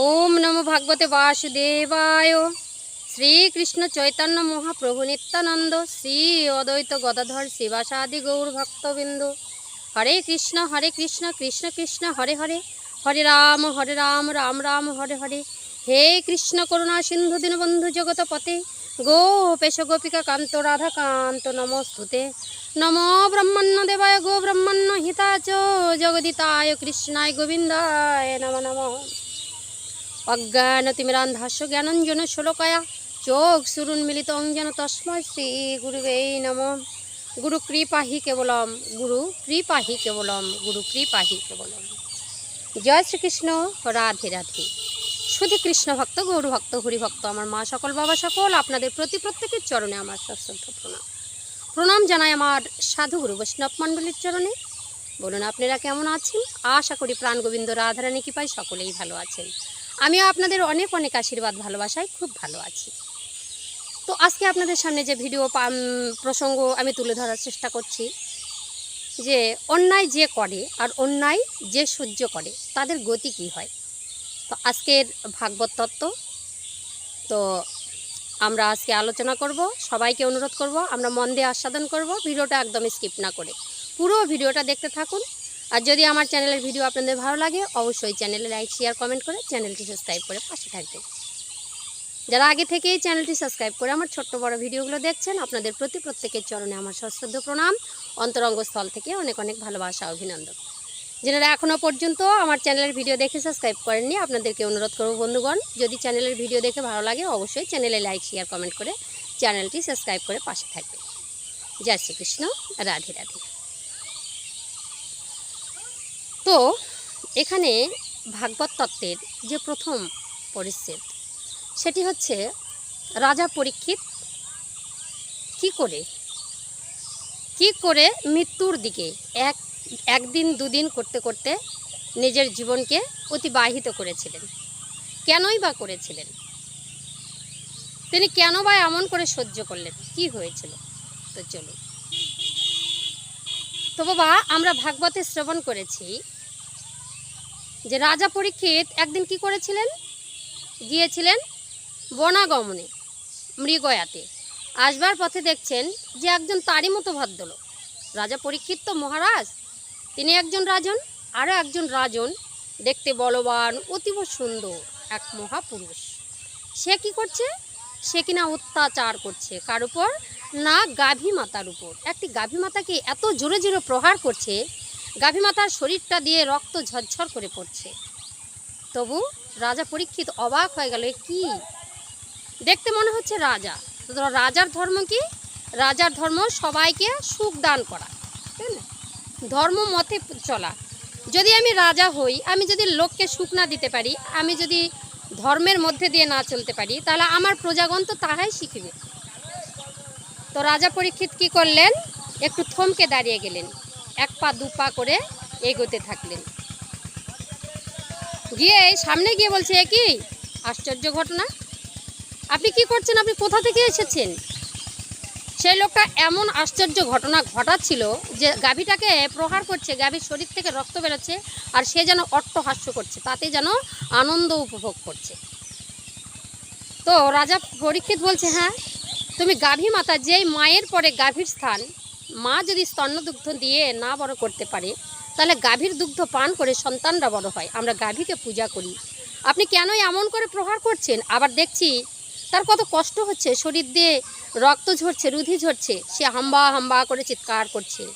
ওম নমো ভাগবতে বাসুদেবায়। শ্রীকৃষ্ণ চৈতন্য মহাপ্রভু নিত্যানন্দ, শ্রী অদ্বৈত গদাধর শিবাসাদি গৌর ভক্তবৃন্দ। হরে কৃষ্ণ হরে কৃষ্ণ কৃষ্ণ কৃষ্ণ, হরে হরে। হরে রাম হরে রাম রাম রাম, হরে হরে। হে কৃষ্ণ করুণা সিন্ধু দীনবন্ধু জগতপতে গোপেশ গোপিকা কান্ত রাধা কান্ত নমস্তুতে। নম ব্রহ্মণ্য দেবায় গো ব্রহ্মণ্য হিতাচ জগদিতায় কৃষ্ণায় গোবিন্দায় নম নম। অজ্ঞানতিমিরান্ধাস্য জ্ঞানঞ্জন ষোলকয়া চোখ সুরুন মিলিত অঞ্জন তস্ময় শ্রী গুরুবে নম। গুরু কৃপাহি কেবলম, গুরু কৃপাহি কেবলম, গুরু কৃপাহি কেবলম। জয় শ্রীকৃষ্ণ, রাধে রাধে। শুধু কৃষ্ণ ভক্ত, গৌর ভক্ত, হরি ভক্ত, আমার মা সকল, বাবা সকল, আপনাদের প্রতি প্রত্যেকের চরণে আমার সশ্রদ্ধ প্রণাম। প্রণাম জানাই আমার সাধু গুরু বৈষ্ণব মণ্ডলীর চরণে। বলুন, আপনারা কেমন আছেন? আশা করি প্রাণ গোবিন্দ রাধারানী কৃপায় সকলেই ভালো আছেন। আমিও আপনাদের অনেক অনেক আশীর্বাদ, ভালোবাসায় খুব ভালো আছি। তো আজকে আপনাদের সামনে যে ভিডিও প্রসঙ্গ আমি তুলে ধরার চেষ্টা করছি, যে অন্যায় যে করে আর অন্যায় যে সহ্য করে, তাদের গতি কি হয়? তো আজকের ভাগবত তত্ত্ব, তো আমরা আজকে আলোচনা করব, সবাইকে অনুরোধ করব, আমরা মন দিয়ে আস্বাদন করব, ভিডিওটা একদম স্কিপ না করে। পুরো ভিডিওটা দেখতে থাকুন আর যদি আমার চ্যানেলের ভিডিও আপনাদের ভালো লাগে, অবশ্যই চ্যানেলে লাইক শেয়ার কমেন্ট করে চ্যানেলটি সাবস্ক্রাইব করে পাশে থাকবেন। যারা আগে থেকেই চ্যানেলটি সাবস্ক্রাইব করে আমার ছোট্ট বড় ভিডিওগুলো দেখছেন, আপনাদের প্রতি প্রত্যেকের চরণে আমার সশ্রদ্ধ প্রণাম। অন্তরঙ্গস্থল থেকে অনেক অনেক ভালোবাসা, অভিনন্দন। যারা এখনও পর্যন্ত আমার চ্যানেলের ভিডিও দেখে সাবস্ক্রাইব করেননি, আপনাদেরকে অনুরোধ করব, বন্ধুগণ, যদি চ্যানেলের ভিডিও দেখে ভালো লাগে, অবশ্যই চ্যানেলে লাইক শেয়ার কমেন্ট করে চ্যানেলটি সাবস্ক্রাইব করে পাশে থাকবে জয় শ্রীকৃষ্ণ, রাধে রাধে। তো এখানে ভাগবত তত্ত্বের যে প্রথম পরিচ্ছেদ, সেটি হচ্ছে রাজা পরীক্ষিত কি করে? কি করে মৃত্যুর দিকে এক, একদিন দুদিন করতে করতে নিজের জীবনকে অতিবাহিত করেছিলেন? কেনই বা করেছিলেন? তিনি কেন বা এমন করে সহ্য করলেন? কি হয়েছিল? তো চলুন। তো বাবা, আমরা ভাগবতে শ্রবণ করেছি যে রাজা পরীক্ষিত একদিন কি করেছিলেন? গিয়েছিলেন বনাগমনে, মৃগয়াতে। আসবার পথে দেখছেন যে একজন তারই মতো ভদ্রলোক। রাজা পরীক্ষিত তো মহারাজ, তিনি একজন রাজন, আরও একজন রাজন দেখতে বলবান, অতীব সুন্দর এক মহাপুরুষ। সে কি করছে? সে কিনা অত্যাচার করছে। কার উপর? না গাভী মাতার উপর। একটি গাভী মাতাকে এত জোরে জোরে প্রহার করছে গাভী মাতার শরীরটা দিয়ে রক্ত ঝরঝর করে পড়ছে। তবু রাজা পরীক্ষিত অবাক হয়ে গেল কি? দেখতে মনে হচ্ছে রাজা। রাজার ধর্ম কি? রাজার ধর্ম সবাইকে সুখ দান করা ধর্ম মতে চলা। যদি আমি রাজা হই, আমি যদি লোককে সুখ না দিতে পারি, আমি যদি ধর্মের মধ্যে দিয়ে না চলতে পারি, তাহলে আমার প্রজাগণ তো তাহাই শিখবে। তো রাজা পরীক্ষিত কি করলেন? একটু থমকে দাঁড়িয়ে গেলেন। এক পা, দু পা করে এগোতে থাকলেন। গিয়ে সামনে গিয়ে বলছে, "এ কি? আশ্চর্য ঘটনা। আপনি কি করছেন? আপনি কোথা থেকে এসেছেন? সেই লোকটা এমন আশ্চর্য ঘটনা ঘটাচ্ছিল যে গাভীটাকে প্রহার করছে, গাভীর শরীর থেকে রক্ত বেরোচ্ছে আর সে যেন অট্টহাস্য করছে, তাতে যেন আনন্দ উপভোগ করছে। তো রাজা পরীক্ষিত বলছে হ্যাঁ তুমি গাভী মাতা, যেই মায়ের পরে গাভীর স্থান মা যদি স্তন্যদুগ্ধ দিয়ে না বড় করতে পারে, তাহলে গাভীর দুগ্ধ পান করে সন্তানরা বড় হয়। আমরা গাভীকে পূজা করি। আপনি কেন এমন করে প্রহার করছেন? আবার দেখছি তার কত কষ্ট হচ্ছে। শরীর দিয়ে রক্ত ঝরছে, রুধি ঝরছে। সে হাম্বা হাম্বা করে চিৎকার করছে।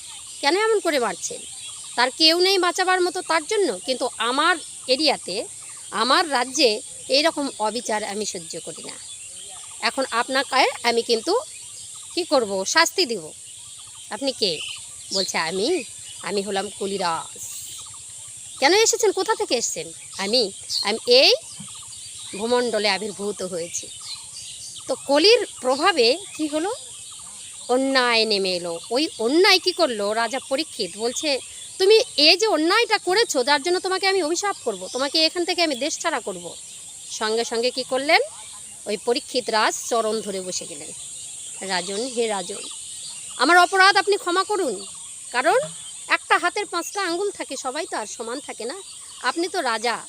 কেন এমন করে মারছেন? তার কেউ নেই বাঁচাবার মতো তার জন্য। কিন্তু আমার এরিয়াতে, আমার রাজ্যে এই রকম অবিচার আমি সহ্য করি না। এখন আপনাকে আমি কিন্তু কি করব? শাস্তি দিব। আপনি কে? বলছে, আমি? আমি হলাম কলিরাজ। কেন এসেছেন? কোথা থেকে এসেছেন? আমি? আমি এই ভূমণ্ডলে আবির্ভূত হয়েছি। তো কলির প্রভাবে কি হলো? অন্যায় নেমে এলো। ওই অন্যায় কি করল? রাজা পরীক্ষিত বলছে, তুমি এই যে অন্যায়টা করেছ, যার জন্য তোমাকে আমি অভিশাপ করব। তোমাকে এখান থেকে আমি দেশ ছাড়া করব। সঙ্গে সঙ্গে কি করলেন? ওই পরীক্ষিত রাজ চরণ ধরে বসে গেলেন। রাজন, হে রাজন আমার অপরাধ আপনি ক্ষমা করুন। কারণ একটা হাতের পাঁচটা আঙ্গুল থাকে, সবাই তো আর সমান থাকে না। আপনি তো রাজা।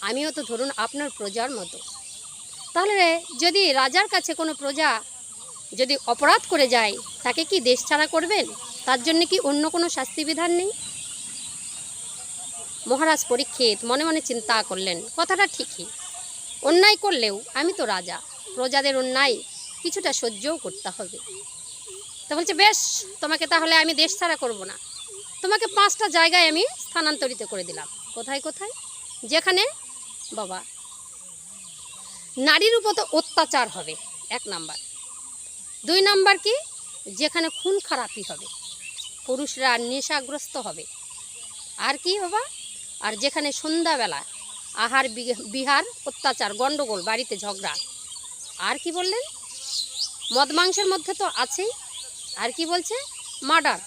আমিও তো ধরুন আপনার প্রজার মতো। তাহলে যদি রাজার কাছে কোনো প্রজা যদি অপরাধ করে যায়, তাকে কি দেশ ছাড়া করবেন? তার জন্য কি অন্য কোনো শাস্তিবিধান নেই? মহারাজ পরীক্ষিত, মনে মনে চিন্তা করলেন। কথাটা ঠিকই। অন্যায় করলেও আমি তো রাজা। প্রজাদের অন্যায় কিছুটা সহ্যও করতে হবে। তো বলছে, বেশ, তোমাকে তাহলে আমি দেশ ছাড়া করব না। তোমাকে পাঁচটা জায়গায় আমি স্থানান্তরিত করে দিলাম। কোথায় কোথায়? যেখানে, বাবা, নারীর উপর তো অত্যাচার হবে, এক নাম্বার। দুই নাম্বার কি? যেখানে খুন খারাপি হবে, পুরুষরা নেশাগ্রস্ত হবে। আর কি, বাবা? আর যেখানে সন্ধ্যাবেলা আহার বিহার, অত্যাচার গণ্ডগোল বাড়িতে ঝগড়া। আর কি বললেন? মদ মাংসের মধ্যে তো আছেই। আর কি বলছে? মার্ডার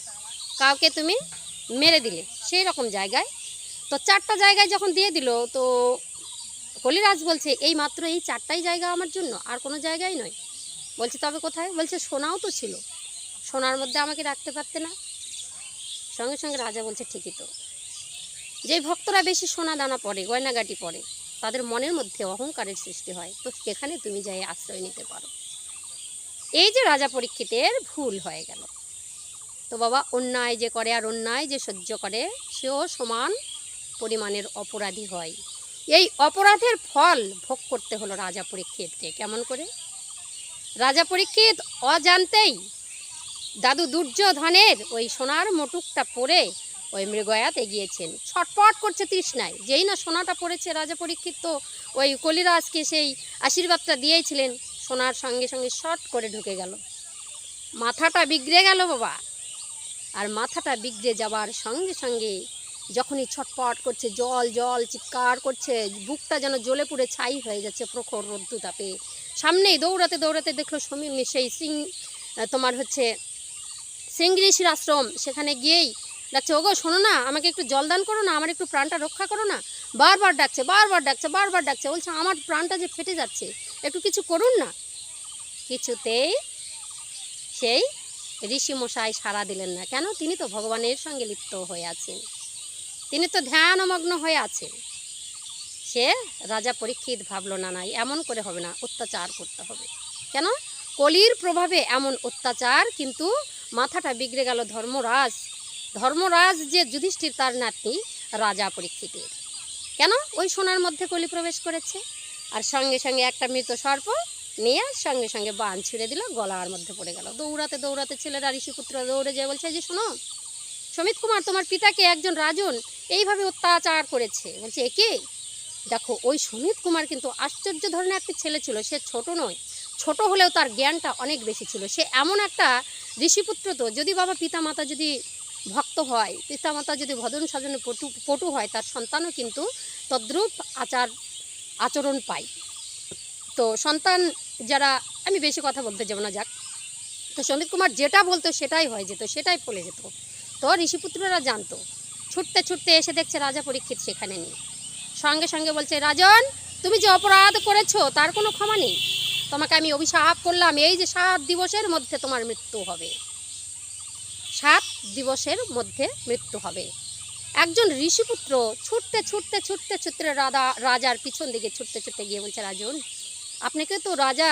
কাউকে তুমি মেরে দিলে। সেই রকম জায়গায়। তো চারটা জায়গায় যখন দিয়ে দিল, তো কলিরাজ বলছে, এই মাত্র এই চারটাই জায়গা আমার জন্য, আর কোনো জায়গায় নয়। বলছে, তবে কোথায়? বলছে, সোনাও তো ছিল। সোনার মধ্যে আমাকে রাখতে পারতে না। সঙ্গে সঙ্গে রাজা বলছে, ঠিকই তো। যেই ভক্তরা বেশি সোনা দানা পড়ে গয়নাগাটি পড়ে তাদের মনের মধ্যে অহংকারের সৃষ্টি হয়। তো সেখানে তুমি যাই আশ্রয় নিতে পারো। এই যে রাজা পরীক্ষিতের ভুল হয়ে গেল। তো বাবা, অন্যায় যে করে আর অন্যায় যে সহ্য করে, সেও সমান পরিমাণের অপরাধী হয়। এই অপরাধের ফল ভোগ করতে হলো রাজা পরীক্ষিতকে। কেমন করে? রাজা পরীক্ষিত অজান্তেই দাদু দুর্যোধনের ওই সোনার মোটুকটা পরে ওই মৃগয়াতে গিয়েছেন ছটপট করছে তৃষ্ণায়। যেই না সোনাটা পড়েছে রাজা পরীক্ষিত তো ওই কলিরাজকে সেই আশীর্বাদটা দিয়েছিলেন। সোনার সঙ্গে সঙ্গে শট করে ঢুকে গেল। মাথাটা বিগড়ে গেল বাবা। আর মাথাটা বিগড়ে যাবার সঙ্গে সঙ্গে যখনই ছটপট করছে, জল জল, চিৎকার করছে, বুকটা যেন জ্বলে পুড়ে ছাই হয়ে যাচ্ছে প্রখর রোদ্দু তাপে। সামনেই দৌড়াতে দৌড়াতে দেখল সমীর সেই সিং তোমার হচ্ছে সিংরিষির আশ্রম। সেখানে গিয়েই ডাকছে, ওগো, শোনো না, আমাকে একটু জল দান করো না, আমার একটু প্রাণটা রক্ষা করো না। বারবার ডাকছে বারবার ডাকছে বারবার ডাকছে। বলছে, আমার প্রাণটা যে ফেটে যাচ্ছে একটু কিছু করুন না। কিছুতেই সেই ঋষি মশাই সাড়া দিলেন না। কেন? তিনি তো ভগবানের সঙ্গে লিপ্ত হয়ে আছেন। তিনি তো ধ্যানমগ্ন হয়ে আছেন। সে রাজা পরীক্ষিত ভাবল, না নাই এমন করে হবে না, অত্যাচার করতে হবে। কেন? কলির প্রভাবে এমন অত্যাচার, কিন্তু মাথাটা বিগড়ে গেল ধর্মরাজ। ধর্মরাজ যে যুধিষ্ঠির তার নাতনি রাজা পরীক্ষিতের। কেন? ওই সোনার মধ্যে কলি প্রবেশ করেছে। আর সঙ্গে সঙ্গে একটা মৃত সর্প নিয়ে সঙ্গে সঙ্গে বান ছিঁড়ে দিল, গলার মধ্যে পড়ে গেল। দৌড়াতে দৌড়াতে ছেলেরা ঋষিপুত্র দৌড়ে যায় বলছে যে শোনো, সমিত কুমার তোমার পিতাকে একজন রাজন এইভাবে অত্যাচার করেছে। বলছে একে দেখো, ওই সমিত কুমার কিন্তু আশ্চর্য ধরনের একটি ছেলে ছিল, সে ছোট নয়। ছোট হলেও তার জ্ঞানটা অনেক বেশি ছিল। সে এমন একটা ঋষিপুত্র তো, যদি বাবা পিতামাতা যদি ভক্ত হয়, পিতামাতা যদি ভজন সাজনে পটু পটু হয়, তার সন্তানও কিন্তু তদ্রূপ আচার আচরণ পাই। তো সন্তান যারা, আমি বেশি কথা বলতে যাব না, যাক। তো সমিত কুমার যেটা বলতো সেটাই হয়ে যেত, সেটাই ফলে যেত। তো ঋষিপুত্ররা জানতো, ছুটতে ছুটতে এসে দেখছে রাজা পরীক্ষিত সেখানে নেই। সঙ্গে সঙ্গে বলছে, রাজন, তুমি যে অপরাধ করেছ তার কোনো ক্ষমা নেই। তোমাকে আমি অভিশাপ করলাম, এই যে সাত দিবসের মধ্যে তোমার মৃত্যু হবে। সাত দিবসের মধ্যে মৃত্যু হবে। একজন ঋষিপুত্র ছুটতে ছুটতে ছুটতে ছুটতে রাধা, রাজার পিছন দিকে ছুটতে ছুটতে গিয়ে বলছে, রাজন, আপনাকে তো রাজা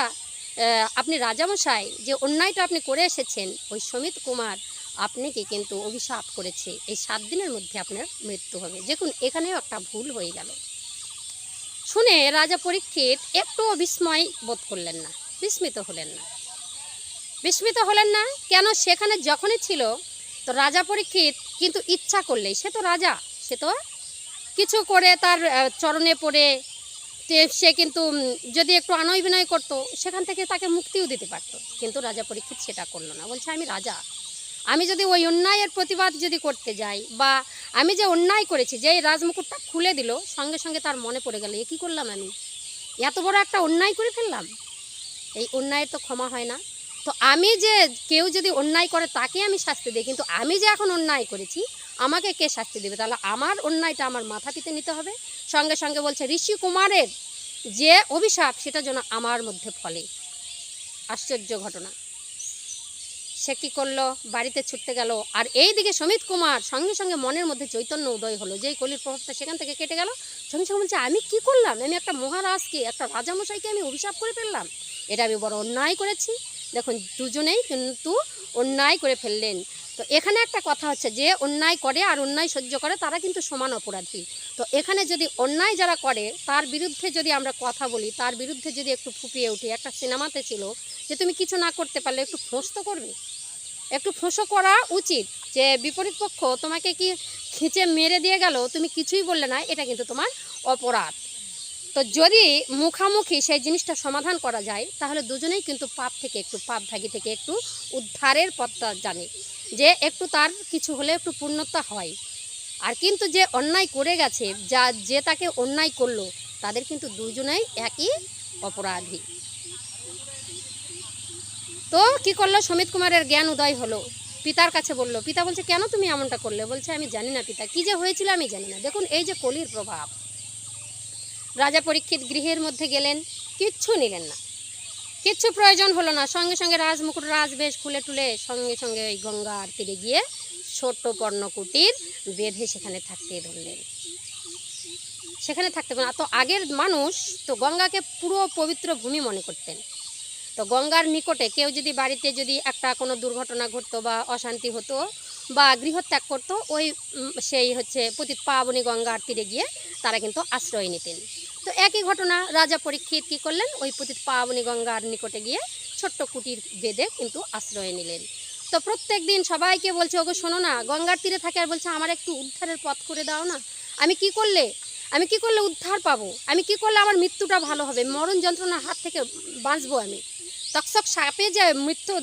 আপনি রাজামশাই, যে অন্যায়টা আপনি করে এসেছেন, ওই সমিত কুমার আপনাকে কিন্তু অভিশাপ করেছে। এই সাত দিনের মধ্যে আপনার মৃত্যু হবে। দেখুন, এখানেও একটা ভুল হয়ে গেল। শুনে রাজা পরীক্ষিত একটুও বিস্ময় বোধ করলেন না, বিস্মিত হলেন না। বিস্মিত হলেন না, কেন সেখানে যখনই ছিল তো রাজা পরীক্ষিত, কিন্তু ইচ্ছা করলেই। সে তো রাজা, সে তো কিছু করে তার চরণে পড়ে সে কিন্তু যদি একটু আনয় বিনয় করতো, সেখান থেকে তাকে মুক্তিও দিতে পারতো। কিন্তু রাজা পরীক্ষিত সেটা করল না। বলছে, আমি রাজা। আমি যদি ওই অন্যায়ের প্রতিবাদ যদি করতে যাই, বা আমি যে অন্যায় করেছি যে রাজমুকুটটা খুলে দিল, সঙ্গে সঙ্গে তার মনে পড়ে গেল, এ কী করলাম আমি? এত বড় একটা অন্যায় করে ফেললাম? এই অন্যায়ের তো ক্ষমা হয় না। তো আমি যে কেউ যদি অন্যায় করে তাকে আমি শাস্তি দিই। কিন্তু আমি যে এখন অন্যায় করেছি, আমাকে কে শাস্তি দেবে? তাহলে আমার অন্যায়টা আমার মাথা পিতে নিতে হবে। সঙ্গে সঙ্গে বলছে, ঋষি কুমারের যে অভিশাপ, সেটা যেন আমার মধ্যে ফলে। আশ্চর্য ঘটনা। সে কী করল? বাড়িতে ছুটতে গেল। আর এই দিকে সমিত কুমার সঙ্গে সঙ্গে মনের মধ্যে চৈতন্য উদয় হলো। যেই কলির প্রভাবটা সেখান থেকে কেটে গেল। সঙ্গে সঙ্গে বলছে, আমি কি করলাম? আমি একটা মহারাজকে, একটা রাজামশাইকে আমি অভিশাপ করে ফেললাম। এটা আমি বড় অন্যায় করেছি। দেখুন, দুজনেই কিন্তু অন্যায় করে ফেললেন। তো এখানে একটা কথা হচ্ছে যে, অন্যায় করে আর অন্যায় সহ্য করে, তারা কিন্তু সমান অপরাধী। তো এখানে যদি অন্যায় যারা করে, তার বিরুদ্ধে যদি আমরা কথা বলি, তার বিরুদ্ধে যদি একটু ফুপিয়ে উঠি, একটা সিনেমাতে ছিল যে, তুমি কিছু না করতে পারলে একটু ফোঁস তো করবে। একটু ফোঁসও করা উচিত যে, বিপরীত পক্ষ তোমাকে কি খিঁচে মেরে দিয়ে গেল? তুমি কিছুই বললে না, এটা কিন্তু তোমার অপরাধ। তো যদি মুখামুখি সেই জিনিসটা সমাধান করা যায়, তাহলে দুজনেই কিন্তু পাপ থেকে একটু পাপ ভাগি থেকে একটু উদ্ধারের পথটা জানে যে একটু তার কিছু হলে একটু পূর্ণতা হয়। আর কিন্তু যে অন্যায় করে গেছে, যা যে তাকে অন্যায় করল, তাদের কিন্তু দুজনেই একই অপরাধী। তো কি করল? সমিত কুমারের জ্ঞান উদয় হলো। পিতার কাছে বলল, পিতা বলছে, কেন তুমি এমনটা করলে? বলছে, আমি জানি না পিতা, কি যে হয়েছিল আমি জানি না। দেখুন, এই যে কলির প্রভাব। রাজা পরীক্ষিত গৃহের মধ্যে গেলেন, কিচ্ছু নিলেন না। কিচ্ছু প্রয়োজন হলো না। সঙ্গে সঙ্গে রাজমুকুট রাজবেশ খুলে টুলে সঙ্গে সঙ্গে ওই গঙ্গার তীরে গিয়ে ছোট্ট পর্ণকুটির বেঁধে সেখানে থাকতে ধরলেন। সেখানে থাকতে পারেন তো আগের মানুষ তো গঙ্গাকে পুরো পবিত্র ভূমি মনে করতেন। তো গঙ্গার নিকটে কেউ যদি বাড়িতে যদি একটা কোনো দুর্ঘটনা ঘটতো বা অশান্তি হতো বা গৃহত্যাগ করতো, ওই সেই হচ্ছে পতিত পাবনী গঙ্গার তীরে গিয়ে তারা কিন্তু আশ্রয় নিতেন। তো একই ঘটনা, রাজা পরীক্ষিত কী করলেন? ওই পতিত পাবনী গঙ্গার নিকটে গিয়ে ছোট্ট কুটির বেঁধে কিন্তু আশ্রয় নিলেন। তো প্রত্যেক দিন সবাইকে বলছে, ওগো, শোনো না গঙ্গার তীরে থাকে আর বলছে, আমার একটু উদ্ধারের পথ করে দাও না। আমি কি করলে? আমি কি করলে উদ্ধার পাবো? আমি কি করলে আমার মৃত্যুটা ভালো হবে? মরণ যন্ত্রণার হাত থেকে বাঁচবো আমি? তক্ষক সাপে যে মৃত্যু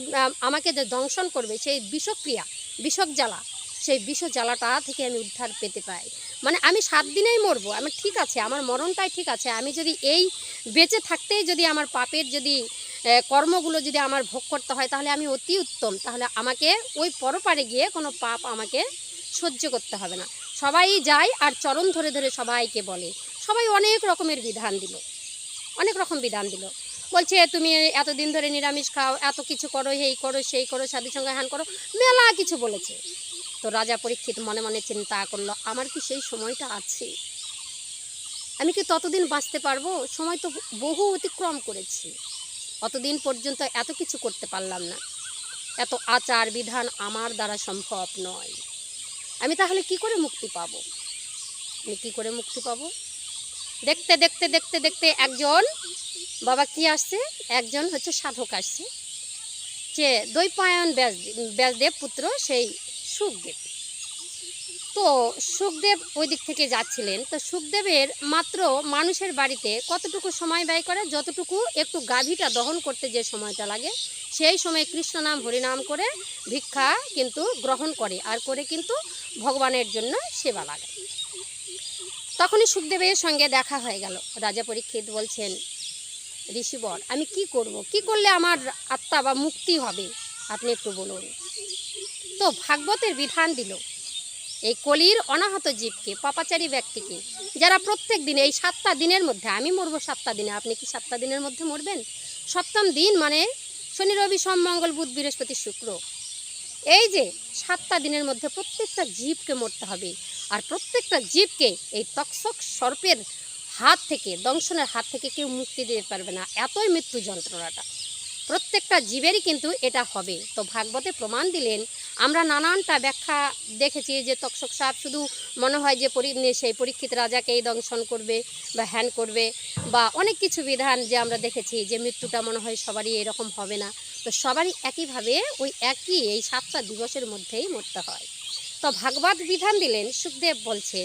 আমাকে যে দংশন করবে, সেই বিষক্রিয়া বিষক জ্বালা। সেই বিষ জ্বালাটা থেকে আমি উদ্ধার পেতে পাই। মানে আমি সাত দিনেই মরবো। আমি ঠিক আছে, আমার মরণটাই ঠিক আছে। আমি যদি এই বেঁচে থাকতেই যদি আমার পাপের যদি কর্মগুলো যদি আমার ভোগ করতে হয়, তাহলে আমি অতি উত্তম। তাহলে আমাকে ওই পরপারে গিয়ে কোনো পাপ আমাকে সহ্য করতে হবে না। সবাই যায় আর চরণ ধরে ধরে সবাইকে বলে। সবাই অনেক রকমের বিধান দিল। অনেক রকম বিধান দিল। বলছে, তুমি এতদিন ধরে নিরামিষ খাও, এত কিছু করো এই করো, সেই করো, সাধুর সঙ্গে হ্যান করো। মেলা কিছু বলেছে। তো রাজা পরীক্ষিত মনে মনে চিন্তা করল, আমার কি সেই সময়টা আছে? আমি কি ততদিন বাঁচতে পারব? সময় তো বহু অতিক্রম করেছি। অতদিন পর্যন্ত এত কিছু করতে পারলাম না। এত আচার বিধান আমার দ্বারা সম্ভব নয়। আমি তাহলে কি করে মুক্তি পাবো? আমি কি করে মুক্তি পাবো? দেখতে দেখতে দেখতে দেখতে একজন, বাবা কি আসছে? একজন হচ্ছে সাধক আসছে, যে দৈপায়ন ব্যাস, ব্যাসদেব পুত্র, সেই সুখদেব। তো সুখদেব ওই দিক থেকে যাচ্ছিলেন। তো সুখদেবের মাত্র মানুষের বাড়িতে কতটুকু সময় ব্যয় করে? যতটুকু একটু গাভীটা দহন করতে যে সময়টা লাগে, সেই সময় কৃষ্ণ নাম হরিনাম করে ভিক্ষা কিন্তু গ্রহণ করে, আর করে কিন্তু ভগবানের জন্য সেবা লাগায় তখনই সুখদেবের সঙ্গে দেখা হয়ে গেল। রাজা পরীক্ষিত বলছেন, ঋষিবর, আমি কি করব? কি করলে আমার আত্মা বা মুক্তি হবে? আপনি একটু বলুন। তো ভাগবতের বিধান দিল, এই কলির অনাহত জীবকে, পাপাচারী ব্যক্তিকে, যারা প্রত্যেক দিনে এই সাতটা দিনের মধ্যে, আমি মরব সাতটা দিনে, আপনি কি সাতটা দিনের মধ্যে মরবেন? সপ্তম দিন মানে শনি, রবি, সোম, মঙ্গল, বুধ, বৃহস্পতি, শুক্র। এই যে সাতটা দিনের মধ্যে প্রত্যেকটা জীবকে মরতে হবে আর প্রত্যেকটা জীবকে এই তক্ষক সর্পের হাত থেকে, দংশনের হাত থেকে কেউ মুক্তি দিতে পারবে না। এতই মৃত্যু যন্ত্রণাটা। প্রত্যেকটা জীবেরই কিন্তু এটা হবে। তো ভাগবতে প্রমাণ দিলেন, আমরা নানানটা ব্যাখ্যা দেখেছি যে তক্ষক সাপ শুধু মনে হয় যে পরি সেই পরীক্ষিত রাজাকেই দংশন করবে বা হ্যান করবে বা অনেক কিছু বিধান যে আমরা দেখেছি যে মৃত্যুটা মনে হয় সবারই এরকম হবে না। তো সবারই একইভাবে ওই একই এই সাতটা দিবসের মধ্যেই মরতে হয়। তো ভাগবত বিধান দিলেন, সুখদেব বলছে,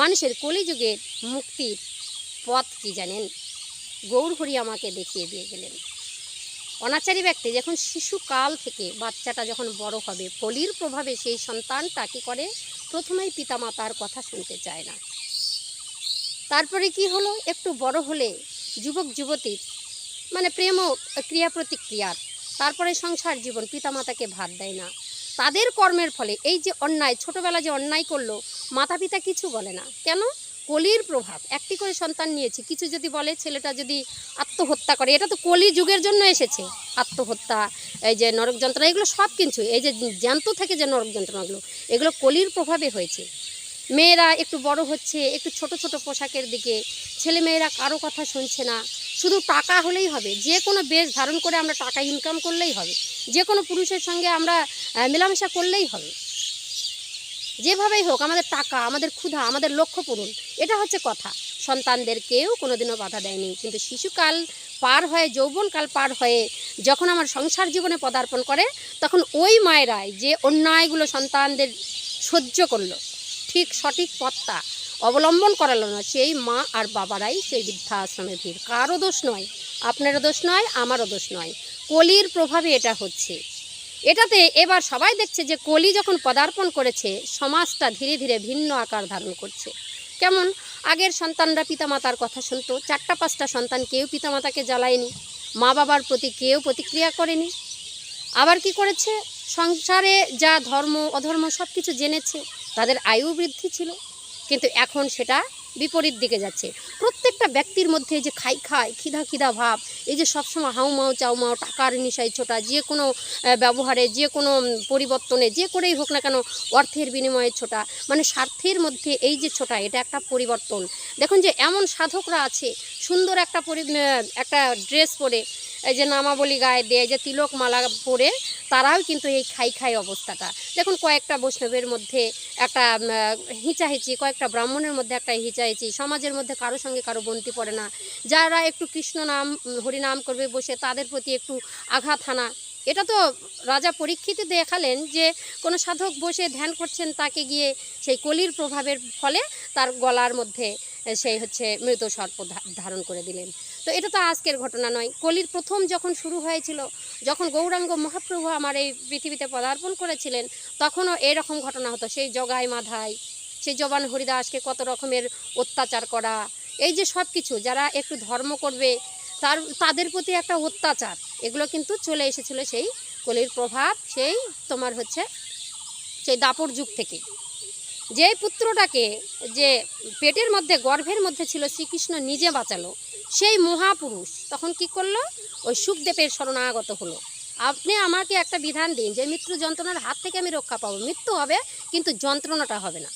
মানুষের কলিযুগের মুক্তির পথ কি জানেন? গৌর হরি আমাকে দেখিয়ে দিয়ে গেলেন। অনাচারী ব্যক্তি যখন শিশুকাল থেকে বাচ্চাটা যখন বড় হবে, কলির প্রভাবে সেই সন্তানটা কী করে? প্রথমেই পিতামাতার কথা শুনতে চায় না। তারপরে কি হলো? একটু বড় হলে যুবক যুবতীর মানে প্রেম ক্রিয়া প্রতিক্রিয়ার, তারপরে সংসার জীবন পিতামাতাকে ভাত দেয় না। তাদের কর্মের ফলে এই যে অন্যায়, ছোটবেলা যে অন্যায় করল মাতা পিতা কিছু বলে না। কেন? কলির প্রভাব। একটি করে সন্তান নিয়েছি। কিছু যদি বলে, ছেলেটা যদি আত্মহত্যা করে, এটা তো কলি যুগের জন্য এসেছে। আত্মহত্যা, এই যে নরক যন্ত্রণা, এগুলো সব কিছু এই যে জ্যান্ত থেকে যে নরক যন্ত্রণাগুলো এগুলো কলির প্রভাবে হয়েছে। মেয়েরা একটু বড় হচ্ছে, একটু ছোট ছোট পোশাকের দিকে ছেলে মেয়েরা কারও কথা শুনছে না। শুধু টাকা হলেই হবে। যে কোনো বেশ ধারণ করে আমরা টাকা ইনকাম করলেই হবে। যে কোনো পুরুষের সঙ্গে আমরা মেলামেশা করলেই হবে। যেভাবেই হোক, আমাদের টাকা, আমাদের ক্ষুধা, আমাদের লক্ষ্য পূরণ, এটা হচ্ছে কথা। সন্তানদেরকেও কোনোদিনও বাধা দেয়নি। কিন্তু শিশুকাল পার হয়ে, যৌবনকাল পার হয়ে, যখন আমার সংসার জীবনে পদার্পণ করে, তখন ওই মায়েরাই যে অন্যায়গুলো সন্তানদের সহ্য করল, ঠিক সঠিক পথটা অবলম্বন করালো না। সেই মা আর বাবারাই সেই বৃদ্ধাশ্রমে ভিড়। কারও দোষ নয়, আপনারও দোষ নয়, আমারও দোষ নয়। কলির প্রভাবে এটা হচ্ছে। এটাতে এবার সবাই দেখছে যে কলি যখন পদার্পণ করেছে, সমাজটা ধীরে ধীরে ভিন্ন আকার ধারণ করছে। কেমন? আগের সন্তানরা পিতামাতার কথা শুনতো, চারটা পাঁচটা সন্তান কেউ পিতামাতাকে জ্বালায়নি মা বাবার প্রতি কেউ প্রতিক্রিয়া করেনি। আবার কি করেছে? সংসারে যা ধর্ম, অধর্ম সব কিছু জেনেছে, তাদের আয়ু বৃদ্ধি ছিল। কিন্তু এখন সেটা বিপরীত দিকে যাচ্ছে। প্রত্যেকটা ব্যক্তির মধ্যে যে খাই খাই, খিদা খিদা ভাব, এই যে সবসময় হাউ মাউ চাউ মাউ, টাকার নিশায় ছোটা, যে কোনো ব্যবহারে, যে কোনো পরিবর্তনে, যে করেই হোক না কেন অর্থের বিনিময়ে ছোটা। মানে স্বার্থের মধ্যে এই যে ছোটা, এটা একটা পরিবর্তন। দেখুন যে এমন সাধকরা আছে, সুন্দর একটা একটা ড্রেস পরে এই যে নামাবলী গায়ে দেয় যে তিলক মালা পরে তারাও কিন্তু এই খাই খাই অবস্থাটা। দেখুন কয়েকটা বৈষ্ণবের মধ্যে একটা আহ, কয়েকটা ব্রাহ্মণের মধ্যে একটা হিচাহিচি সমাজের মধ্যে কারও সঙ্গে কারও বন্তি পড়ে না। যারা একটু কৃষ্ণ নাম হরিনাম করবে বসে তাদের প্রতি একটু আঘাত হানা। এটা তো রাজা পরীক্ষিত দেখালেন যে কোনো সাধক বসে ধ্যান করছেন তাকে গিয়ে সেই কলির প্রভাবের ফলে তার গলার মধ্যে সেই হচ্ছে মৃত সর্প ধারণ করে দিলেন। তো এটা তো আজকের ঘটনা নয়। কলির প্রথম যখন শুরু হয়েছিল, যখন গৌরাঙ্গ মহাপ্রভু আমার এই পৃথিবীতে পদার্পণ করেছিলেন, তখনও এরকম ঘটনা হতো। সেই জগাই মাধাই, সেই জবান হরিদাসকে কত রকমের অত্যাচার করা, এই যে সব কিছু, যারা একটু ধর্ম করবে, তার, তাদের প্রতি একটা অত্যাচার, এগুলো কিন্তু চলে এসেছিল সেই কলির প্রভাব, সেই তোমার হচ্ছে সেই দাপর যুগ থেকে। যেই পুত্রটাকে যে পেটের মধ্যে, গর্ভের মধ্যে ছিল শ্রীকৃষ্ণ নিজে বাঁচালো, সেই মহাপুরুষ তখন কি করল? ওই সুখদেবের শরণাগত হলো। আপনি আমাকে একটা বিধান দিন, যে মৃত্যু যন্ত্রণার হাত থেকে আমি রক্ষা পাবো। মৃত্যু হবে, কিন্তু যন্ত্রণাটা হবে না।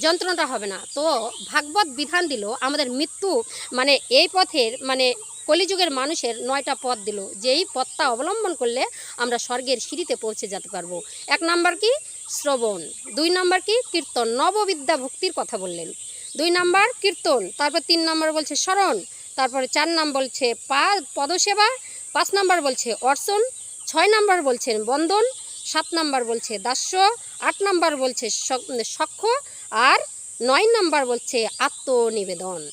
যন্ত্রণাটা হবে না। তো ভাগবত বিধান দিল, আমাদের মৃত্যু মানে এই পথের মানে কলিযুগের মানুষের নয়টা পথ দিল। যেই পথটা অবলম্বন করলে আমরা স্বর্গের সিঁড়িতে পৌঁছে যেতে পারব। এক নাম্বার কি? শ্রবণ। দুই নাম্বার কি? কীর্তন। নববিদ্যা ভক্তির কথা বললেন। দুই নাম্বার কীর্তন। তারপর তিন নাম্বার বলছে স্মরণ। তারপরে চার নাম বলছে পা, পদসেবা। পাঁচ নাম্বার বলছে অর্চন। ছয় নাম্বার বলছেন বন্দন। সাত নাম্বার বলছে দাস্য। আট নাম্বার বলছে স- সখ্য। আর নয় নাম্বার বলছে আত্মনিবেদন।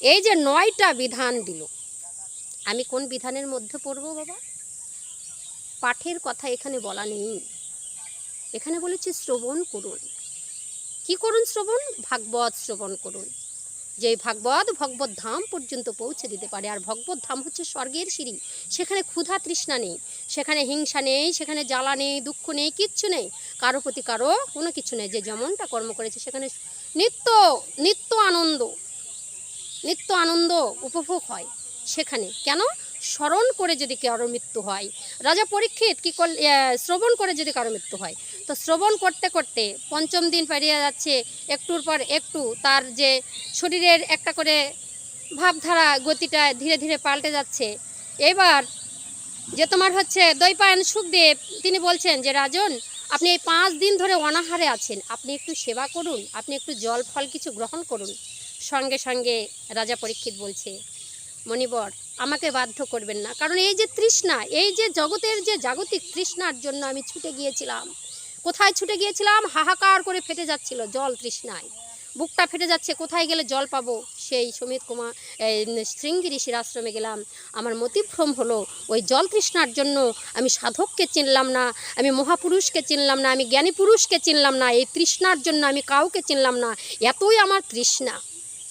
এই যে নয়টা বিধান দিল। আমি কোন বিধানের মধ্যে পড়ব বাবা? পাঠের কথা এখানে বলা নেই। এখানে বলেছি শ্রবণ করুন। কি করুন শ্রবণ? ভাগবত শ্রবণ করুন। যেই ভাগবত, ভগবত ধাম পর্যন্ত পৌঁছে দিতে পারে। আর ভগবত ধাম হচ্ছে স্বর্গের সিঁড়ি। সেখানে ক্ষুধা তৃষ্ণা নেই। সেখানে হিংসা নেই। সেখানে জ্বালা নেই, দুঃখ নেই, কিচ্ছু নেই। কারও প্রতি কারও কোনো কিছু নেই। যে যেমনটা কর্ম করেছে, সেখানে নিত্য নিত্য আনন্দ নিত্য আনন্দ উপভোগ হয় সেখানে। কেন? স্মরণ করে যদি কারও মৃত্যু হয়। রাজা পরীক্ষিত কি করল শ্রবণ করে যদি কারও মৃত্যু হয়। তো শ্রবণ করতে করতে পঞ্চম দিন পেরিয়ে যাচ্ছে, একটুর পর একটু তার যে শরীরের একটা করে ভাবধারা গতিটা ধীরে ধীরে পাল্টে যাচ্ছে। এবার যে তোমার হচ্ছে দৈপায়ন সুখদেব, তিনি বলছেন যে, রাজন, আপনি এই পাঁচ দিন ধরে অনাহারে আছেন। আপনি একটু সেবা করুন। আপনি একটু জল ফল কিছু গ্রহণ করুন। সঙ্গে সঙ্গে রাজা পরীক্ষিত বলছে মণিবর, আমাকে বাধ্য করবেন না। কারণ এই যে তৃষ্ণা, এই যে জগতের যে জাগতিক তৃষ্ণার জন্য আমি ছুটে গিয়েছিলাম। কোথায় ছুটে গিয়েছিলাম? হাহাকার করে ফেটে যাচ্ছিল জল তৃষ্ণায়। বুকটা ফেটে যাচ্ছে, কোথায় গেলে জল পাবো? সেই সমিত কুমার শৃঙ্গি ঋষির আশ্রমে গেলাম। আমার মতিভ্রম হলো, ওই জল তৃষ্ণার জন্য আমি সাধককে চিনলাম না, আমি মহাপুরুষকে চিনলাম না, আমি জ্ঞানী পুরুষকে চিনলাম না, এই তৃষ্ণার জন্য আমি কাউকে চিনলাম না। এতই আমার তৃষ্ণা।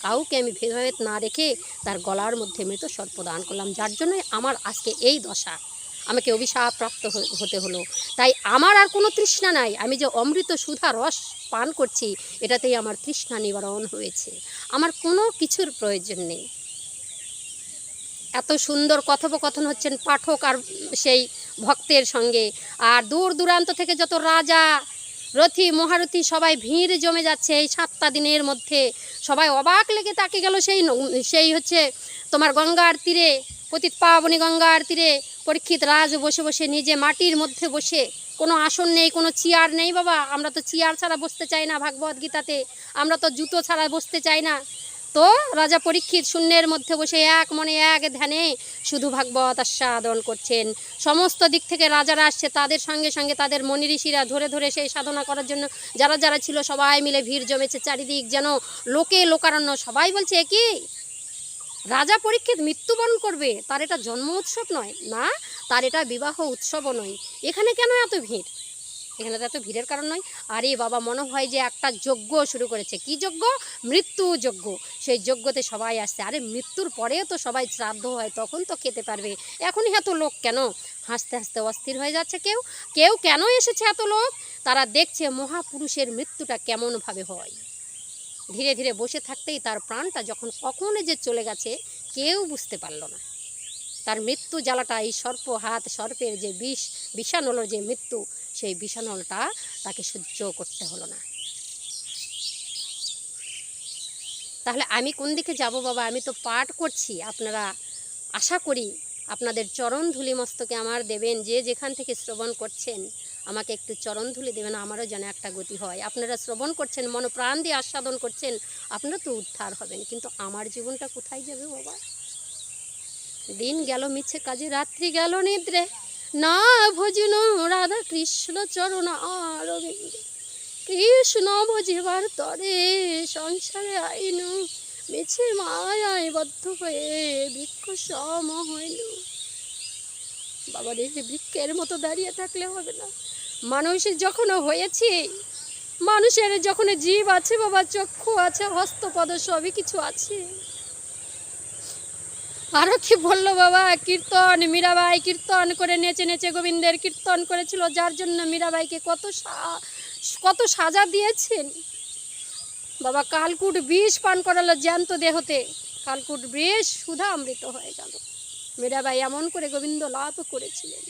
কাউকে আমি ভেদাভেদ না রেখে তার গলার মধ্যে মৃত সর্প দান করলাম। যার জন্যই আমার আজকে এই দশা। আমাকে অভিশাপ প্রাপ্ত হতে হলো। তাই আমার আর কোনো তৃষ্ণা নাই। আমি যে অমৃত সুধা রস পান করছি, এটাতেই আমার তৃষ্ণা নিবারণ হয়েছে। আমার কোনো কিছুর প্রয়োজন নেই। এত সুন্দর কথোপকথন হচ্ছেন পাঠক আর সেই ভক্তের সঙ্গে। আর দূর দূরান্ত থেকে যত রাজা রথী, মহারথী, সবাই ভিড় জমে যাচ্ছে এই সাতটা দিনের মধ্যে। সবাই অবাক লেগে তাকে গেল সেই সেই হচ্ছে তোমার গঙ্গার তীরে, পতিত পাবনী গঙ্গার তীরে। পরীক্ষিত রাজ বসে বসে নিজে মাটির মধ্যে বসে। কোনো আসন নেই, কোনো চেয়ার নেই বাবা। আমরা তো চেয়ার ছাড়া বসতে চাই না ভাগবত গীতাতে। আমরা তো জুতো ছাড়া বসতে চাই না। তো রাজা পরীক্ষিত শূন্যের মধ্যে বসে এক মনে এক ধ্যানে শুধু ভাগবত আস্বাদন করছেন। সমস্ত দিক থেকে রাজারা আসছে তাদের সঙ্গে সঙ্গে তাদের মনি ঋষিরা ধরে ধরে সেই সাধনা করার জন্য যারা যারা ছিল সবাই মিলে ভিড় জমেছে চারিদিক যেন লোকে লোকারণ্য সবাই বলছে, "এ কি? রাজা পরীক্ষিত মৃত্যুবরণ করবে? তার এটা জন্ম উৎসব নয়, না? তার এটা বিবাহ উৎসবও নয়। এখানে কেন এত ভিড়? এখানে তো এত ভিড়ের কারণ নয়। আরে বাবা, মনে হয় যে একটা যজ্ঞ শুরু করেছে। কি যজ্ঞ? মৃত্যু যজ্ঞ। সেই যজ্ঞতে সবাই আসছে। আরে মৃত্যুর পরেও তো সবাই শ্রাদ্ধ হয়, তখন তো খেতে পারবে। এখনই এত লোক কেন? হাসতে হাসতে অস্থির হয়ে যাচ্ছে কেউ। কেউ কেন এসেছে এত লোক? তারা দেখছে মহাপুরুষের মৃত্যুটা কেমনভাবে হয়। ধীরে ধীরে বসে থাকতেই তার প্রাণটা যখন কখনো যে চলে গেছে, কেউ বুঝতে পারল না। তার মৃত্যু জ্বালাটা এই সর্প হাত, সর্পের যে বিষ বিষাণুলোর যে মৃত্যু, সেই বিষাণলটা তাকে সহ্য করতে হলো না। তাহলে আমি কোন দিকে যাব বাবা? আমি তো পাঠ করছি। আপনারা আশা করি আপনাদের চরণ ধুলি মস্তকে আমার দেবেন। যে যেখান থেকে শ্রবণ করছেন, আমাকে একটু চরণ ধুলি দেবেন, আমারও যেন একটা গতি হয়। আপনারা শ্রবণ করছেন, মনপ্রাণ দিয়ে আস্বাদন করছেন, আপনারা তো উদ্ধার হবেন। কিন্তু আমার জীবনটা কোথায় যাবে বাবা? দিন গেল মিছে কাজে, রাত্রি গেল নিদ্রে। না ভজন রাধা কৃষ্ণ চরণ আরবিন্দ। কৃষ্ণ ভজিবার তরে সংসারে আইন, মিছে মায়ায় বদ্ধ হয়ে বৃক্ষ সম হইল বাবা রে বৃক্ষের মতো দাঁড়িয়ে থাকলে হবে না। মানুষের যখন হয়েছি, মানুষের যখন জীব আছে বাবা, চক্ষু আছে, হস্তপদ সবই কিছু আছে। আরও কি বলল, বাবা, কীর্তন, মীরাবাই কীর্তন করে নেচে নেচে গোবিন্দের কীর্তন করেছিল। যার জন্য মীরাবাইকে কত কত সাজা দিয়েছেন। বাবা, কালকুট বিষ পান করালো জ্যান্ত দেহতে। কালকুট বিষ সুধা অমৃত হয়ে গেল। মীরাবাই এমন করে গোবিন্দ লাভ করেছিলেন।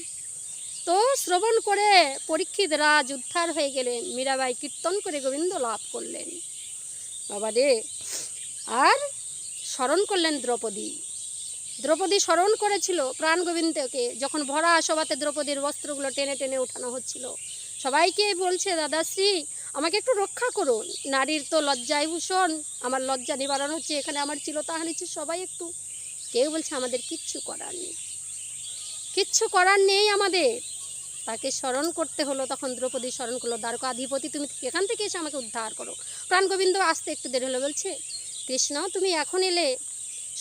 তো শ্রবণ করে পরীক্ষিত রাজ উদ্ধার হয়ে গেলেন মীরাবাই কীর্তন করে গোবিন্দ লাভ করলেন। বাবা রে, আর স্মরণ করলেন দ্রৌপদী। দ্রৌপদী স্মরণ করেছিল প্রাণ গোবিন্দকে, যখন ভরা সভাতে দ্রৌপদীর বস্ত্রগুলো টেনে টেনে ওঠানো হচ্ছিল। সবাইকে বলছে দাদাশ্রী আমাকে একটু রক্ষা করুন। নারীর তো লজ্জায় ভূষণ, আমার লজ্জা নিবারণ হচ্ছে, এখানে আমার ছিল তাহলে সবাই একটু কেউ বলছে, আমাদের কিচ্ছু করার নেই। কিচ্ছু করার নেই আমাদের। তাকে স্মরণ করতে হলো, তখন দ্রৌপদী স্মরণ করল, দ্বারকা দ্বারকাধিপতি তুমি এখান থেকে এসে আমাকে উদ্ধার করো। প্রাণ গোবিন্দ আসতে একটু দেরি হলো, বলছে, কৃষ্ণ, তুমি এখন এলে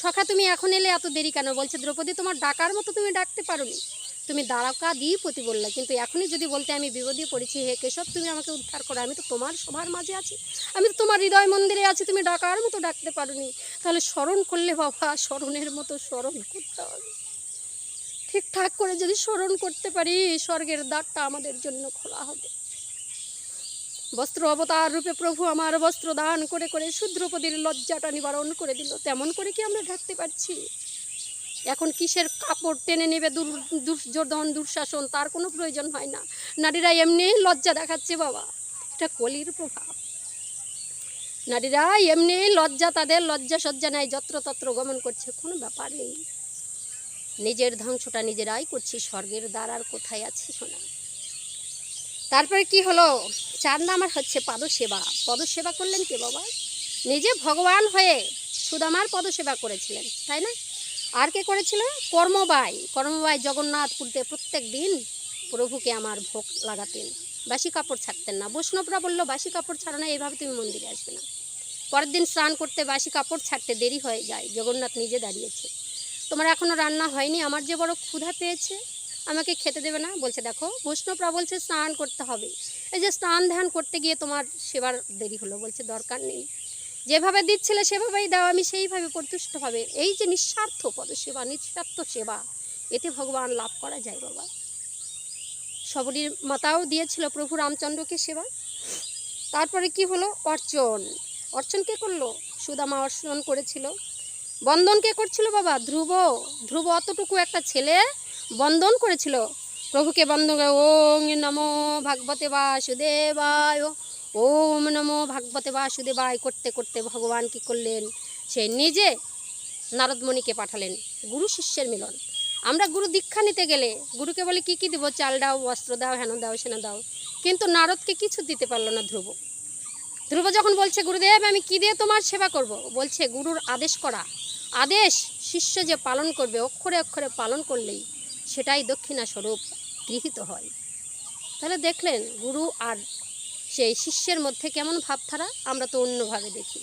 সখা, তুমি এখন এলে এত দেরি কেন? বলছে, দ্রৌপদী, তোমার ডাকার মতো তুমি ডাকতে পারোনি। তুমি দ্বারকা দ্বিপতি বললে। কিন্তু এখনই যদি বলতে আমি বিপদে পড়েছি, হে কেশব, তুমি আমাকে উদ্ধার করো। আমি তো তোমার সবার মাঝে আছি। আমি তো তোমার হৃদয় মন্দিরে আছি। তুমি ডাকার মতো ডাকতে পারোনি। তাহলে স্মরণ করলে বাবা, স্মরণের মতো স্মরণ করতে হবে। ঠিকঠাক করে যদি স্মরণ করতে পারি, স্বর্গের দ্বারটা আমাদের জন্য খোলা হবে। বস্ত্র অবতার রূপে প্রভু আমার বস্ত্র দান করে করে শূদ্রপদীর লজ্জাটা নিবারণ করে দিল। তেমন করে কি আমরা ঢাকতে পারছি? এখন কিসের কাপড় টেনে নেবে দুর, দুর্যোধন, দুঃশাসন? তার কোনো প্রয়োজন হয় না। নারীরা এমনি লজ্জা দেখাচ্ছে বাবা। এটা কলির প্রভাব। নারীরা এমনি লজ্জা, তাদের লজ্জা সজ্জা নেয় যত্রতত্র গমন করছে, কোনো ব্যাপার নেই। নিজের ধ্বংসটা নিজেরাই করছি, স্বর্গের দ্বার আর কোথায় আছে শোনা তারপরে কি হলো? চার নাম্বার হচ্ছে পদসেবা। পদসেবা করলেন কে বাবা? নিজে ভগবান হয়ে সুদামার পদসেবা করেছিলেন, তাই না? আর কে করেছিল? কর্মবাই। কর্মবাই জগন্নাথপুরতে প্রত্যেক দিন প্রভুকে আমার ভোগ লাগাতেন। বাসি কাপড় ছাড়তেন না। বৈষ্ণবরা বলল, বাসি কাপড় ছাড়ো না এইভাবে তুমি মন্দিরে আসবে না। পরের দিন স্নান করতে বাসি কাপড় ছাড়তে দেরি হয়ে যায়। জগন্নাথ নিজে দাঁড়িয়েছে। তোমার এখনও রান্না হয়নি? আমার যে বড় ক্ষুধা পেয়েছে আমাকে খেতে দেবে না, বলছে দেখো বৈষ্ণবরা বলছে স্নান করতে হবে। এই যে স্নান ধ্যান করতে গিয়ে তোমার সেবার দেরি হলো, বলছে দরকার নেই। যেভাবে দিচ্ছিলে সেভাবেই দাও, আমি সেইভাবে প্রতুষ্ট হবে। এই যে নিঃস্বার্থ পদসেবা নিঃস্বার্থ সেবা, এতে ভগবান লাভ করা যায় বাবা। সবরীর মাতাও দিয়েছিল প্রভু রামচন্দ্রকে সেবা। তারপরে কি হলো? অর্চন। অর্চন কে করল? সুদামা অর্চন করেছিল। বন্ধন কে করছিল বাবা? ধ্রুব। ধ্রুব অতটুকু একটা ছেলে বন্ধন করেছিল। প্রভুকে বন্ধন করে ওং নমো ভাগবতে বাসুদেবায়, ওম নমো ভাগবতে বাসুদেবায় করতে করতে ভগবান কি করলেন? সে নিজে নারদমণিকে পাঠালেন, গুরু শিষ্যের মিলন। আমরা গুরু দীক্ষা নিতে গেলে গুরুকে বলে, কি কি দিব? চাল দাও বস্ত্র দাও, হেন দাও, সেনা দাও। কিন্তু নারদকে কিছু দিতে পারল না ধ্রুব। ধ্রুব যখন বলছে, গুরুদেব, আমি কি দিয়ে তোমার সেবা করব? বলছে, গুরুর আদেশ করা। আদেশ শিষ্য যে পালন করবে, অক্ষরে অক্ষরে পালন করলেই সেটাই দক্ষিণা স্বরূপ গৃহীত হয়। তাহলে দেখলেন গুরু আর সেই শিষ্যের মধ্যে কেমন ভাবধারা? আমরা তো অন্যভাবে দেখি।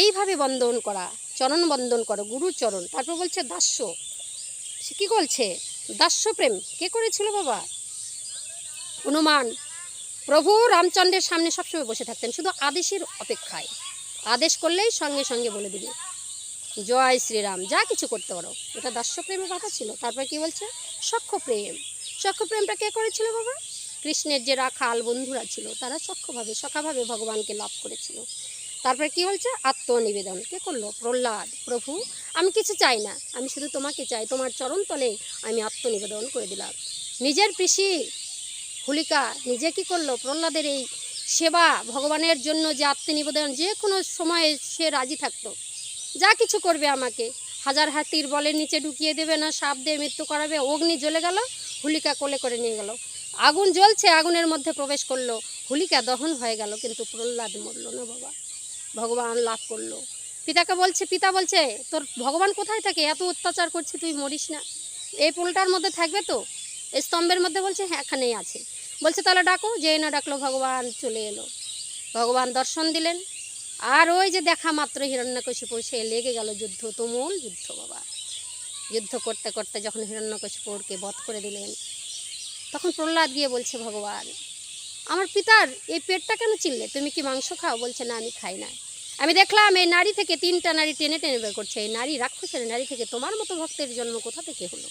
এইভাবে বন্দন করা, চরণ বন্দন করো, গুরুর চরণ, তারপর বলছে দাস্য। সে কী বলছে দাস্য প্রেম। কে করেছিল বাবা? হনুমান। প্রভু রামচন্দ্রের সামনে সবসময় বসে থাকতেন, শুধু আদেশের অপেক্ষায়। আদেশ করলেই সঙ্গে সঙ্গে বলে দিবে। জয় শ্রীরাম, যা কিছু করতে পারো। এটা দাস্য প্রেমের কথা ছিল। তারপর কি বলছে? সখ্য প্রেম সখ্য প্রেমটা কে করেছিল বাবা? কৃষ্ণের যে রাখাল বন্ধুরা ছিল, তারা সখ্যভাবে সখাভাবে ভগবানকে লাভ করেছিল। তারপরে কি বলছে? আত্মনিবেদন। কে করল? প্রহ্লাদ, প্রভু, আমি কিছু চাই না। আমি শুধু তোমাকে চাই। তোমার চরণ তলে আমি আত্মনিবেদন করে দিলাম। নিজের পিসি হুলিকা নিজে কি করল? প্রহ্লাদের এই সেবা ভগবানের জন্য যে আত্মনিবেদন, যে কোনো সময়ে সে রাজি থাকতো। যা কিছু করবে আমাকে। হাজার হাতির বলের নিচে ঢুকিয়ে দেবে না, সাপ দিয়ে মৃত্যু করাবে, অগ্নি জ্বলে গেল, হুলিকা কোলে করে নিয়ে গেল। আগুন জ্বলছে, আগুনের মধ্যে প্রবেশ করল। হুলিকা দহন হয়ে গেল, কিন্তু প্রহ্লাদ মরল না বাবা। ভগবান লাভ করল। পিতাকে বলছে, পিতা বলছে, তোর ভগবান কোথায় থাকে? এত অত্যাচার করছে, তুই মরিস না। এই পুলটার মধ্যে থাকবে তো? এই স্তম্ভের মধ্যে বলছে হ্যাঁ এখানেই আছে। বলছে, তাহলে ডাকো। যে না ডাকলো, ভগবান চলে এলো। ভগবান দর্শন দিলেন। আর ওই যে দেখা মাত্র হিরণ্যকশিপুর, সে লেগে গেল যুদ্ধ, তুমুল যুদ্ধ বাবা। যুদ্ধ করতে করতে যখন হিরণ্যকশিপুরকে বধ করে দিলেন, তখন প্রহ্লাদ গিয়ে বলছে, ভগবান, আমার পিতার এই পেটটা কেন চিনলে? তুমি কি মাংস খাও? বলছে, না, আমি খাই না। আমি দেখলাম এই নারী থেকে তিনটা নারী টেনে টেনে বের করছে। এই নারী রাক্ষসের নারী থেকে তোমার মতো ভক্তের জন্ম কোথা থেকে হলো?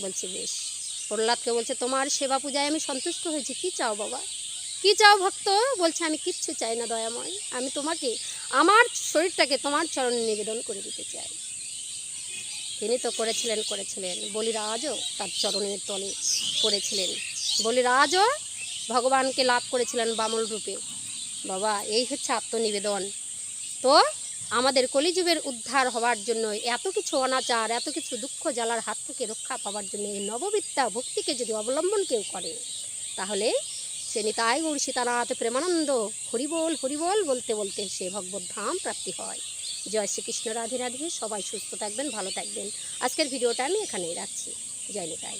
বলছে, বেশ। প্রহ্লাদকে বলছে, তোমার সেবা পূজায় আমি সন্তুষ্ট হয়েছি। কি চাও বাবা? কি চাও ভক্ত? বলছে, আমি কিচ্ছু চাই না দয়াময়। আমি তোমাকে, আমার শরীরটাকে তোমার চরণে নিবেদন করে দিতে চাই। তিনি তো করেছিলেন করেছিলেন। বলিরাজও তার চরণের তলে করেছিলেন বলিরাজও ভগবানকে লাভ করেছিলেন বামল রূপে। বাবা, এই হচ্ছে আত্মনিবেদন। তো আমাদের কলিযুগের উদ্ধার হওয়ার জন্য, এত কিছু অনাচার, এত কিছু দুঃখ জ্বালার হাত থেকে রক্ষা পাওয়ার জন্য এই নববিদ্যা ভক্তিকে যদি অবলম্বন কেউ করে, তাহলে সে নিতাই গৌর সীতানাথ প্রেমানন্দ, হরিবোল হরিবোল বলতে বলতে সে ভগবত ধাম প্রাপ্তি হয়। জয় শ্রীকৃষ্ণ, রাধে রাধে, সবাই সুস্থ থাকবেন, ভালো থাকবেন। আজকের ভিডিওটা আমি এখানেই রাখছি। জয় নিতাই।